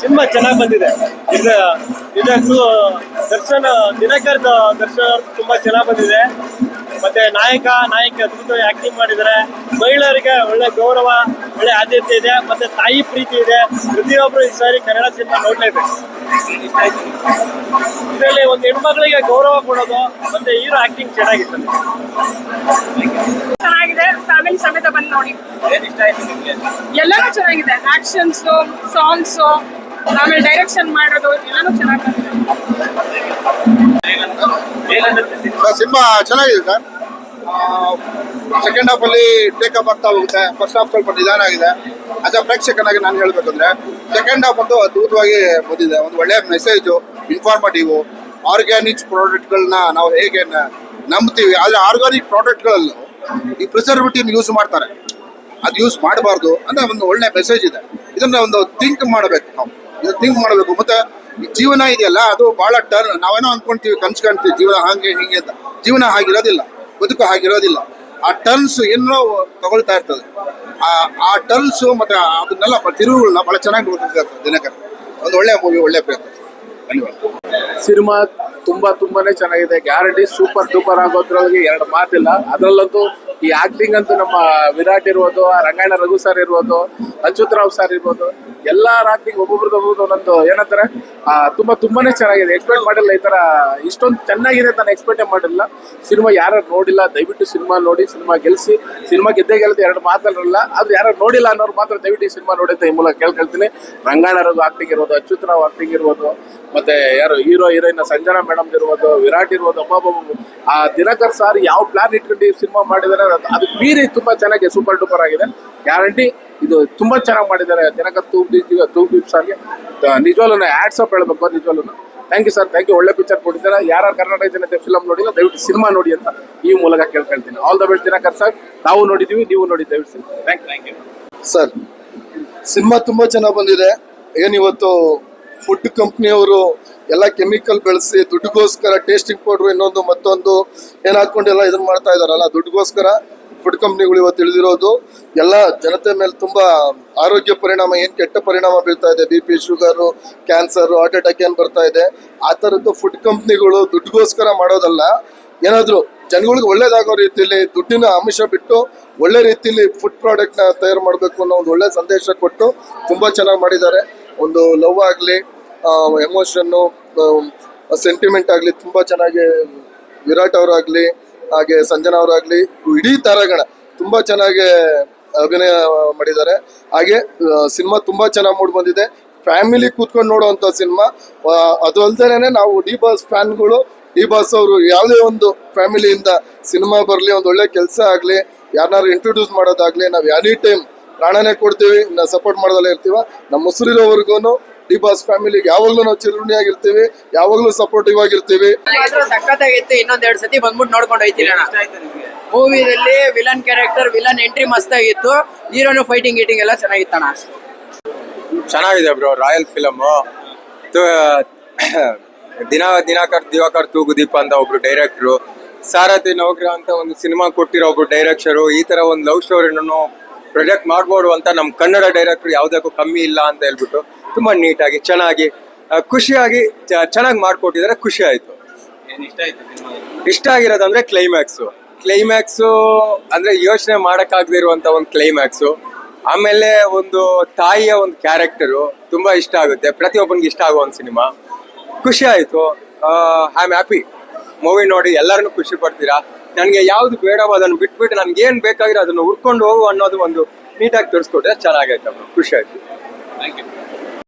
Cinema ಚೆನ್ನಾಗಿ ಬಂದಿದೆ. ಇದು ದರ್ಶನ್ ದಿನಕರ್ ದರ್ಶನ ತುಂಬಾ ಚೆನ್ನಾಗಿ ಬಂದಿದೆ. ಮತ್ತೆ ನಾಯಕ ನಾಯಕ ಅದ್ಭುತವಾಗಿ ಆಕ್ಟಿಂಗ್ ಮಾಡಿದ್ದಾರೆ. ಮಹಿಳೆಯರಿಗೆ ಒಳ್ಳೆ ಗೌರವ, ಒಳ್ಳೆ ಆದ್ಯತೆ ಇದೆ. ಮತ್ತೆ ತಾಯಿ ಪ್ರೀತಿ ಇದೆ. ಪ್ರತಿಯೊಬ್ರು ಈ ಸಾರಿ ಕನ್ನಡ ಸಿನಿಮಾ ನೋಡ್ಲೇಬೇಕು. ಇದರಲ್ಲಿ ಒಂದು ಹೆಣ್ಮಕ್ಳಿಗೆ ಗೌರವ ಕೊಡೋದು, ಮತ್ತೆ ಹೀರೋ ಆಕ್ಟಿಂಗ್ ಚೆನ್ನಾಗಿತ್ತು ಸಮೇತ ಬಂದು ನೋಡಿ. ಏನ್ ಇಷ್ಟ ಆಯ್ತು ನಿಮ್ಗೆ? ಎಲ್ಲಾನು ಚೆನ್ನಾಗಿದೆ. ಆಕ್ಷನ್ಸ್ ಸಾಂಗ್ಸ್ ಆಮೇಲೆ ಡೈರೆಕ್ಷನ್ ಮಾಡೋದು ಎಲ್ಲಾನು ಚೆನ್ನಾಗಿ ಬಂದಿದೆ. ಸಿನಿಮಾ? ಚೆನ್ನಾಗಿದೆ ಸರ್. ಸೆಕೆಂಡ್ ಹಾಫ್ ಅಲ್ಲಿ ಟೇಕ್ ಅಪ್ ಆಗ್ತಾ ಹೋಗುತ್ತೆ. ಫಸ್ಟ್ ಹಾಫ್ ಸ್ವಲ್ಪ ನಿಧಾನ ಆಗಿದೆ. ಅದ ಪ್ರೇಕ್ಷಕನಾಗಿ ನಾನು ಹೇಳ್ಬೇಕಂದ್ರೆ ಸೆಕೆಂಡ್ ಹಾಫ್ ಅಂತೂ ಅದ್ಭುತವಾಗಿ ಬಂದಿದೆ. ಒಂದು ಒಳ್ಳೆಯ ಮೆಸೇಜು ಇನ್ಫಾರ್ಮೇಟಿವ್ ಆರ್ಗ್ಯಾನಿಕ್ ಪ್ರಾಡಕ್ಟ್ಗಳನ್ನ ನಾವು ಹೇಗೆ ನಂಬ್ತೀವಿ. ಆದರೆ ಆರ್ಗ್ಯಾನಿಕ್ ಪ್ರಾಡಕ್ಟ್ಗಳಲ್ಲೂ ಈ ಪ್ರಿಸರ್ವೇಟಿವ್ ಯೂಸ್ ಮಾಡ್ತಾರೆ. ಅದು ಯೂಸ್ ಮಾಡಬಾರ್ದು ಅಂದ್ರೆ ಒಂದು ಒಳ್ಳೆ ಮೆಸೇಜ್ ಇದೆ. ಇದನ್ನ ಒಂದು ಥಿಂಕ್ ಮಾಡಬೇಕು ನಾವು. ಇದು ಥಿಂಕ್ ಮಾಡಬೇಕು. ಮತ್ತೆ ಜೀವನ ಇದೆಯಲ್ಲ, ಅದು ಬಹಳ ಟರ್ನ್ ನಾವೇನೋ ಅನ್ಕೊಂತೀವಿ, ಕನ್ಸ್ ಕಾಣ್ತೀವಿ, ಜೀವನ ಹಾಗೆ, ಹಿಂಗೆ ಅಂತ. ಜೀವನ ಹಾಗಿರೋದಿಲ್ಲ. ಬದುಕು ಹಾಗಿರೋದಿಲ್ಲ. ಆ ಟರ್ನ್ಸ್ ಏನೋ ತಗೊಳ್ತಾ ಇರ್ತದೆ. ಆ ಆ ಟರ್ನ್ಸ್ ಮತ್ತೆ ಅದನ್ನೆಲ್ಲ ತಿರುವುಗಳನ್ನ ಬಹಳ ಚೆನ್ನಾಗಿ ನೋಡ್ತಿರ್ತಾರೆ ದಿನಕರ ಒಂದು ಒಳ್ಳೆ ಮೂವಿ ಒಳ್ಳೆ ಪ್ರಯತ್ನ ಸಿನಿಮಾ ತುಂಬಾ ತುಂಬಾನೇ ಚೆನ್ನಾಗಿದೆ. ಗ್ಯಾರಂಟಿ ಸೂಪರ್ ಡೂಪರ್ ಆಗೋದ್ರೊಳಗೆ ಎರಡು ಮಾತಿಲ್ಲ. ಅದರಲ್ಲಂತೂ ಈ ಆಕ್ಟಿಂಗ್ ಅಂತೂ ನಮ್ಮ ವಿರಾಟ್ ಇರ್ಬೋದು ರಂಗಾಯಣ ರಘು ಸರ್ ಇರ್ಬೋದು, ಅಚ್ಯುತ್ ರಾವ್ ಸರ್ ಇರ್ಬೋದು ಎಲ್ಲಾರ ರಾತ್ರಿ ಒಬ್ಬೊಬ್ರದ್ದು ಒಬ್ಬೊಬ್ರದ್ದು ಒಂದೊಂದು, ಏನಂತಾರೆ? ತುಂಬಾ ತುಂಬಾನೇ ಚೆನ್ನಾಗಿದೆ. ಎಕ್ಸ್ಪೆಕ್ಟ್ ಮಾಡಿಲ್ಲ ಈ ತರ. ಇಷ್ಟೊಂದು ಚೆನ್ನಾಗಿದೆ ನಾನು ಎಕ್ಸ್ಪೆಕ್ಟೇ ಮಾಡಿಲ್ಲ. ಸಿನಿಮಾ ಯಾರು ನೋಡಿಲ್ಲ, ದಯವಿಟ್ಟು ಸಿನಿಮಾ ನೋಡಿ, ಸಿನಿಮಾ ಗೆಲ್ಸಿ. ಸಿನಿಮಾ ಗೆದ್ದೇ ಗೆಲ್ಲದೆ ಎರಡು ಮಾತಲ್ಲ ಅದು ಯಾರು ನೋಡಿಲ್ಲ ಅನ್ನೋರು ಮಾತ್ರ ದಯವಿಟ್ಟು ಈ ಸಿನಿಮಾ ನೋಡಿ ಅಂತ ಈ ಮೂಲಕ ಕೇಳ್ಕೊಳ್ತೀನಿ. ರಂಗಾಯಣ ರಘು ಆಕ್ಟಿಂಗ್ ಇರೋದು ಅಚ್ಯುತ್ ರಾವ್ ಆಕ್ಟಿಂಗ್ ಇರ್ಬೋದು, ಮತ್ತೆ ಯಾರು ಹೀರೋ ಹೀರೋಯಿನ್ ಸಂಜನಾ ಮೇಡಮ್ ಇರ್ಬೋದು, ವಿರಾಟ್ ಇರ್ಬೋದು ಒಬ್ಬೊಬ್ಬ ಆ, ದಿನಕರ್ ಸರ್ ಯಾವ ಪ್ಲಾನ್ ಇಟ್ಕೊಂಡು ಸಿನಿಮಾ ಮಾಡಿದ್ದಾರೆ ಅದು- ಅದು ಮೀರಿ ತುಂಬಾ ಚೆನ್ನಾಗಿ ಸೂಪರ್ ಡೂಪರ್ ಆಗಿದೆ. ಗ್ಯಾರಂಟಿ. ಇದು ತುಂಬಾ ಚೆನ್ನಾಗಿ ಮಾಡಿದ್ದಾರೆ. ದಿನಕರ್ ತೂಪ್ ತೂಪ್ ದೀಪ್ ಸರ್ಗೆ. ನಿಜವಾಗ್ಲೂ ಹೇಳ್ಬೇಕು ನಿಜವಾಗ್ಲೂ thank you sir thank you ಒಳ್ಳೆ ಪಿಕ್ಚರ್ ಕೊಟ್ಟಿದ್ದಾರೆ. ಯಾರು ಕರ್ನಾಟಕ ಜನತೆ ಫಿಲಮ್ ನೋಡಿಲ್ಲ, ದಯವಿಟ್ಟು ಸಿನಿಮಾ ನೋಡಿ ಅಂತ ಈ ಮೂಲಕ ಕೇಳ್ಕೊಳ್ತೀನಿ. All the best Dinakar sir ನಾವು ನೋಡಿದೀವಿ, ನೀವು ನೋಡಿ ದಯವಿಟ್ಟು thank thank you sir cinema ತುಂಬಾ ಚೆನ್ನಾಗಿ ಬಂದಿದೆ. ಏನಿವತ್ತು ಫುಡ್ ಕಂಪ್ನಿಯವರು ಎಲ್ಲ ಕೆಮಿಕಲ್ ಬೆಳೆಸಿ ದುಡ್ಡುಗೋಸ್ಕರ ಟೇಸ್ಟಿಂಗ್ ಪೌಡ್ರು ಇನ್ನೊಂದು ಮತ್ತೊಂದು ಏನ್ ಇದನ್ನ ಮಾಡ್ತಾ ಇದಾರಲ್ಲ ದುಡ್ಡುಗೋಸ್ಕರ? ಫುಡ್ ಕಂಪ್ನಿಗಳು ಇವತ್ತು ತಿಳಿದಿರೋದು, ಎಲ್ಲ ಜನತೆ ಮೇಲೆ ತುಂಬಾ ಆರೋಗ್ಯ ಪರಿಣಾಮ, ಏನು ಕೆಟ್ಟ ಪರಿಣಾಮ ಬೀಳ್ತಾ ಇದೆ B P sugar cancer heart attack ಏನು ಬರ್ತಾ ಇದೆ, ಆ ಥರದ್ದು ಫುಡ್ ಕಂಪ್ನಿಗಳು ದುಡ್ಡುಗೋಸ್ಕರ ಮಾಡೋದಲ್ಲ. ಏನಾದರೂ ಜನಗಳಿಗೆ ಒಳ್ಳೇದಾಗೋ ರೀತಿಯಲ್ಲಿ ದುಡ್ಡಿನ ಅಂಶ ಬಿಟ್ಟು ಒಳ್ಳೆ ರೀತಿಯಲ್ಲಿ ಫುಡ್ ಪ್ರಾಡಕ್ಟ್ನ ತಯಾರು ಮಾಡಬೇಕು ಅನ್ನೋ ಒಂದು ಒಳ್ಳೆ ಸಂದೇಶ ಕೊಟ್ಟು ತುಂಬಾ ಚೆನ್ನಾಗಿ ಮಾಡಿದ್ದಾರೆ. ಒಂದು ಲವ್ ಆಗಲಿ ಎಮೋಷನ್ನು ಸೆಂಟಿಮೆಂಟ್ ಆಗಲಿ ತುಂಬಾ ಚೆನ್ನಾಗಿ ವಿರಾಟ್ ಅವರಾಗ್ಲಿ ಹಾಗೆ ಸಂಜನಾ ಅವರಾಗ್ಲಿ ಇಡೀ ತಾರಾಗಣ ತುಂಬಾ ಚೆನ್ನಾಗಿ ಅಭಿನಯ ಮಾಡಿದ್ದಾರೆ. ಹಾಗೆ ಸಿನಿಮಾ ತುಂಬಾ ಚೆನ್ನಾಗಿ ಮೂಡ್ ಬಂದಿದೆ. ಫ್ಯಾಮಿಲಿ ಕೂತ್ಕೊಂಡು ನೋಡುವಂತ ಸಿನಿಮಾ. ಅದು ಅಲ್ದೇನೆ ನಾವು ಡಿ ಬಾಸ್ ಫ್ಯಾನ್ಗಳು, ಡಿ ಬಾಸ್ ಅವರು ಯಾವುದೇ ಒಂದು ಫ್ಯಾಮಿಲಿಯಿಂದ ಸಿನಿಮಾ ಬರಲಿ, ಒಂದು ಒಳ್ಳೆ ಕೆಲಸ ಆಗಲಿ ಯಾರನ್ನಾರು ಇಂಟ್ರೊಡ್ಯೂಸ್ ಮಾಡೋದಾಗ್ಲಿ, ನಾವು ಎನಿ ಟೈಮ್ ಪ್ರಾಣನೇ ಕೊಡ್ತೀವಿ ಸಪೋರ್ಟ್ ಮಾಡೋದಲ್ಲೇ ಇರ್ತೀವ. ನಮ್ಮ ಮುಸುರಿರೋವರೆಗೂ ಡಿ ಬಾಸ್ ಫ್ಯಾಮಿಲಿಗೆ ಯಾವಾಗಲೂ ನಾವು ಚಿರುಣಿಯಾಗಿರ್ತೀವಿ ಯಾವಾಗಲೂ ಸಪೋರ್ಟಿವ್ ಆಗಿರ್ತೀವಿ. ಸಖತ್ತಾಗಿತ್ತು ಇನ್ನೊಂದ್ ಎರಡ್ ಸತಿ ಬಂದ್ಬಿಟ್ಟು ನೋಡ್ಕೊಂಡು ಹೋಯ್ತೀನಿ ಮೂವಿಯಲ್ಲಿ ವಿಲನ್ ಕ್ಯಾರೆಕ್ಟರ್ ವಿಲನ್ ಎಂಟ್ರಿ ಮಸ್ತಾಗಿತ್ತು ಹೀರೋನು ಫೈಟಿಂಗ್ ಗೀಟಿಂಗ್ ಎಲ್ಲ ಚೆನ್ನಾಗಿತ್ತಣ್ಣ. ಚೆನ್ನಾಗಿದೆ ಬ್ರೋ ರಾಯಲ್ ಫಿಲಮ್ ದಿನ ದಿನಾಕರ್ ದಿವಾಕರ್ ತೂಗುದೀಪ ಅಂತ ಒಬ್ರು ಡೈರೆಕ್ಟ್ರು ಸಾರಥಿ ನೌಗ್ರ ಅಂತ ಒಂದು ಸಿನಿಮಾ ಕೊಟ್ಟಿರೋ ಒಬ್ರು ಡೈರೆಕ್ಟರು ಈ ತರ ಒಂದು ಲವ್ ಸ್ಟೋರಿನೂ ಪ್ರೊಜೆಕ್ಟ್ ಮಾಡ್ಬೋದು ಅಂತ ನಮ್ಮ ಕನ್ನಡ ಡೈರೆಕ್ಟರ್ ಯಾವುದಕ್ಕೂ ಕಮ್ಮಿ ಇಲ್ಲ ಅಂತ ಹೇಳ್ಬಿಟ್ಟು ತುಂಬಾ ನೀಟಾಗಿ ಚೆನ್ನಾಗಿ ಖುಷಿಯಾಗಿ ಚೆನ್ನಾಗಿ ಮಾಡಿಕೊಟ್ಟಿದ್ರೆ ಖುಷಿ ಆಯ್ತು. ಇಷ್ಟ ಆಗಿರೋದಂದ್ರೆ ಕ್ಲೈಮ್ಯಾಕ್ಸು ಕ್ಲೈಮ್ಯಾಕ್ಸು ಅಂದ್ರೆ ಯೋಚನೆ ಮಾಡೋಕ್ಕಾಗದೇ ಇರುವಂತ ಒಂದು ಕ್ಲೈಮ್ಯಾಕ್ಸು ಆಮೇಲೆ ಒಂದು ತಾಯಿಯ ಒಂದು ಕ್ಯಾರೆಕ್ಟರು ತುಂಬಾ ಇಷ್ಟ ಆಗುತ್ತೆ. ಪ್ರತಿಯೊಬ್ಬನಿಗೆ ಇಷ್ಟ ಆಗುವ ಒಂದು ಸಿನಿಮಾ. ಖುಷಿ ಆಯಿತು. ಐ ಆಮ್ ಹ್ಯಾಪಿ ಮೂವಿ ನೋಡಿ ಎಲ್ಲರನ್ನು ಖುಷಿ ಪಡ್ತೀರಾ? ನನಗೆ ಯಾವ್ದು ಬೇಡವೋ ಅದನ್ನು ಬಿಟ್ಬಿಟ್ಟು ನನ್ಗೆ ಏನ್ ಬೇಕಾಗಿರೋ ಅದನ್ನು ಹುಡ್ಕೊಂಡು ಹೋಗು ಅನ್ನೋದು ಒಂದು ನೀಟಾಗಿ ತೋರಿಸ್ಕೊಟ್ರೆ ಚೆನ್ನಾಗೈತೆ ಖುಷಿ ಆಯ್ತು.